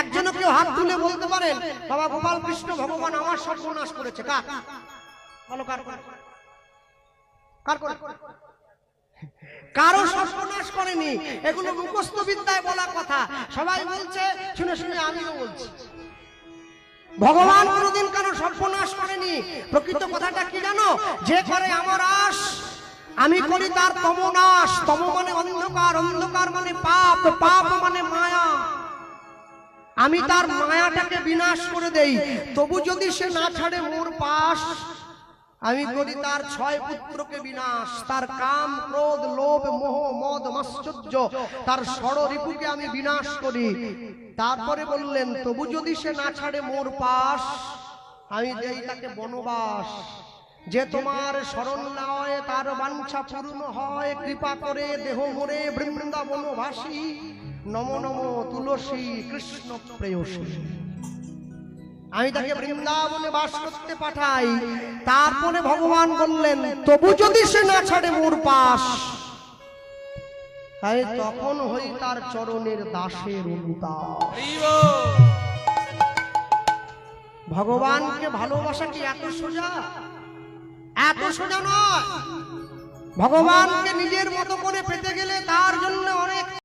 একজনও কেউ হাত তুলে বলতে পারেন, বাবা গোপাল কৃষ্ণ, ভগবান আমার সর্বনাশ করেছে। কার সর্বনাশ করেনি। এগুলো মুখস্থ বিদ্যায় বলা কথা। সবাই বলছে, শুনে শুনে, আমিও বলছি। ভগবান কোনোদিন কারও সর্বনাশ করেনি। প্রকৃত কথাটা কি জানো? যে করে আমার আশ, আমি করি তার তমনাশ। তম মানে অন্ধকার অন্ধকার মানে পাপ পাপ মানে মায়া। আমি তার মায়াটাকে বিনাশ করে দেই। তবু যদি সে না ছাড়ে মোর পাশ আমি করি তার ছয় পুত্রকে বিনাশ। তার কাম ক্রোধ লোভ মোহ মদ মাশ্চর্য তার ষড় রিপুকে আমি বিনাশ করি। তারপরে বললেন তবু যদি সে না ছাড়ে মোর পাশ আমি দেই তাকে বনবাস যে তোমার শরণ নয় তার বাঞ্ছা পূর্ণ হয় কৃপা করে দেহ মোরে বৃন্দাবনবাসী। নম নম তুলসী, কৃষ্ণ প্রেয়সী। আমি তাকে বৃন্দাবনে বাস করতে পাঠাই, তারপরে ভগবান বললেন, তবু যদি সে না ছাড়ে মোর পাশ। তখন হই তার চরণের দাসের অনুদাস। ভগবানকে ভালোবাসা কি এত সোজা? এত সোজা নয়। ভগবানকে নিজের মতো করে